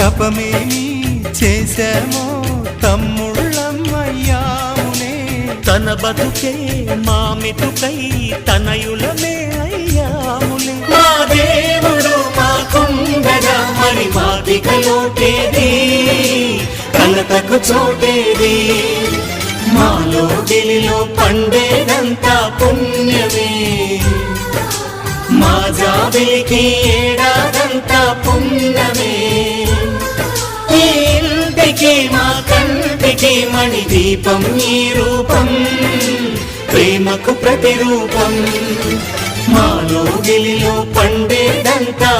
తపమేమి చేశామో తమ్ముళ్ళమ్మయ్యామునే తన బతుకే మామిటుకై తనయులమే అయ్యాములే మా దేవుడు మాకుండగా మరి మాటిక లోటేది కలతకు చోటేది. మాలో గిలిలో పండేదంతా పుణ్యమే. మా జాబిలికి ఏడాదంతా పుణ్యమే. ఇంటికి మా కంటికి మణి దీపం ఈ రూపం. ప్రేమకు ప్రతిరూపం. మాలో గిలిలో పండేదంతా